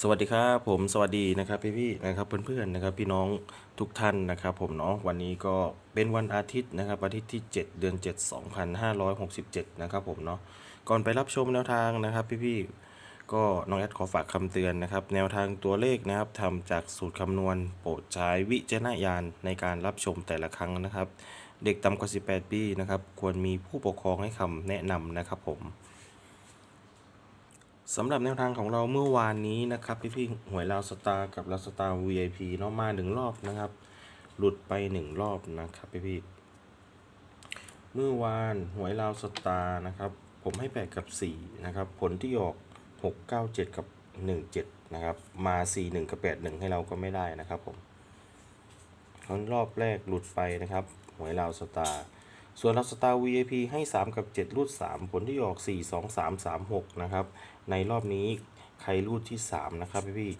สวัสดีครับผมสวัสดีนะครับพี่พี่นะครับเพื่อนๆนะครับพี่น้องทุกท่านนะครับผมเนาะวันนี้ก็เป็นวันอาทิตย์นะครับอาทิตย์ที่ 7 เดือน 7 2567 นะครับผมเนาะก่อนไปรับชมแนวทางนะครับพี่พี่ก็น้องแอดขอฝากคำเตือนนะครับ แนวทางตัวเลขนะครับทำจากสูตรคำนวณโปรดใช้วิจารณญาณในการรับชมแต่ละครั้งนะครับ เด็กต่ำกว่า 18 ปีนะครับควรมีผู้ปกครองให้คำแนะนำนะครับผม สำหรับแนวทางของเราเมื่อวานนี้นะครับพี่พี่ๆหวยลาวสตาร์กับลาวสตาร์ VIP เนาะมาหนึ่งรอบนะครับ หลุดไปหนึ่งรอบนะครับพี่พี่ๆเมื่อวานหวยลาวสตาร์นะครับ ผมให้แปดกับสี่นะครับ ผลที่ออกหกเก้าเจ็ดกับหนึ่งเจ็ดนะครับมาสี่หนึ่งกับแปดหนึ่งให้เราก็ไม่ได้นะครับผมครั้งรอบแรกหลุดไปนะครับ หวยลาวสตาร์ ส่วนลาสตาร์ VIP ให้ 3 กับ 7 รูด 3 ผลที่ออก 4 2 3 3 6 นะครับ ในรอบนี้ใครรูดที่ 3 นะครับพี่พี่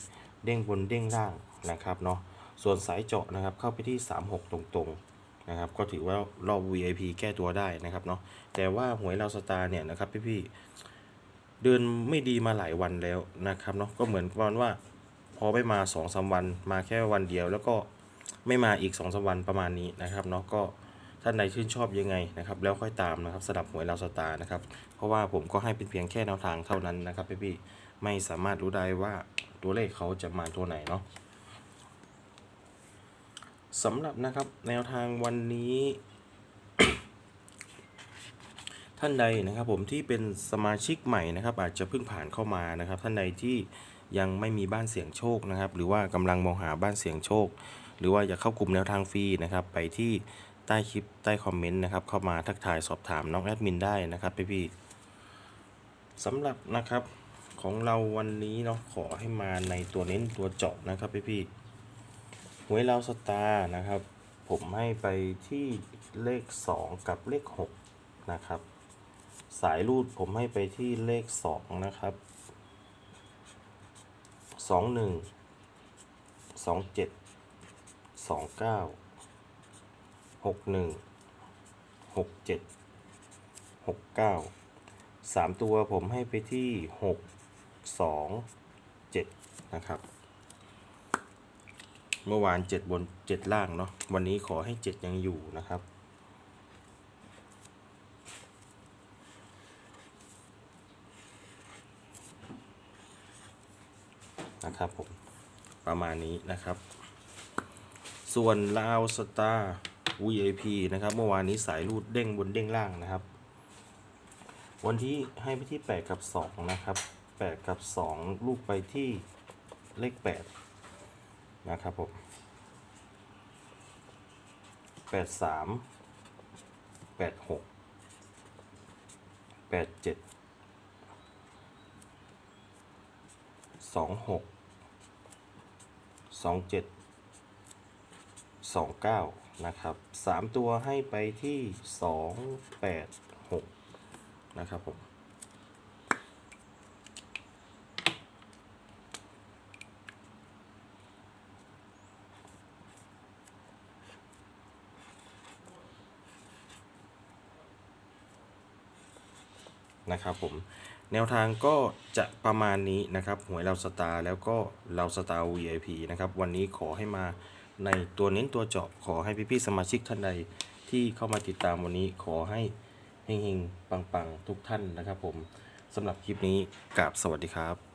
เด้งบนเด้งล่างนะครับเนาะส่วนสายเจาะนะครับเข้าไปที่ 3 6 ตรงๆนะครับก็ถือว่ารอบ VIP แก้ตัวได้นะครับเนาะแต่ว่าหวยลาสตาร์เนี่ยนะครับพี่พี่เดินไม่ดีมาหลายวันแล้วนะครับเนาะก็เหมือนประมาณว่า พอไม่มา2อสวันมาแค่วันเดียว แล้วก็ไม่มาอีก2อสวันประมาณนี้นะครับเนาะก็ ท่านใดชื่นชอบยังไงนะครับแล้วค่อยตามนะครับสำหรับหวยลาวสตาร์นะครับเพราะว่าผมก็ให้เป็นเพียงแค่แนวทางเท่านั้นนะครับพี่ๆไม่สามารถรู้ได้ว่าตัวเลขเขาจะมาตัวไหนเนาะสำหรับนะครับแนวทางวันนี้ ท่านใดนะครับผมที่เป็นสมาชิกใหม่นะครับ อาจจะเพิ่งผ่านเข้ามานะครับ ท่านใดที่ยังไม่มีบ้านเสี่ยงโชคนะครับ หรือว่ากำลังมองหาบ้านเสี่ยงโชค หรือว่าอยากเข้ากลุ่มแนวทางฟรีนะครับ ไปที่ ใต้คลิปใต้คอมเมนต์นะครับ เข้ามาทักทายสอบถามน้องแอดมินได้นะครับพี่พี่สำหรับนะครับของเราวันนี้เนาะขอให้มาในตัวเน้นตัวเจาะนะครับพี่พี่หวยเราสตาร์นะครับ ผมให้ไปที่เลข 2 กับเลข 6 นะครับ สายรูดผมให้ไปที่เลข 2 นะครับ 2 1 2 7 2 9 หกหนึ่งหกเจ็ดหกเก้าสามตัวผมให้ไปที่หกสองเจ็ดนะครับ เมื่อวานเจ็ดบนเจ็ดล่างเนาะวันนี้ขอให้เจ็ดยังอยู่นะครับนะครับผมประมาณนี้นะครับ ส่วนลาวสตาร์ VIP นะครับ เมื่อวานนี้สายรูดเด้งบนเด้งล่างนะครับ วันที่ให้ไปที่ 8 กับ 2 นะครับ 8 กับ 2 ลูกไปที่เลข 8 นะครับผม 8 3 8 6 8 7 2 6 2 7สองเก้า นะครับสามตัวให้ไปที่สองแปดหกนะครับผมนะครับผมแนวทางก็จะประมาณนี้นะครับหวยเราสตาร์แล้วก็เราสตาร์ VIP นะครับ วันนี้ขอให้มา ในตัวเน้นตัวเจาะขอให้พี่ๆสมาชิกท่านใดที่เข้ามาติดตามวันนี้ขอให้เฮงๆปังๆ ทุกท่านนะครับผมสำหรับคลิปนี้กราบสวัสดีครับ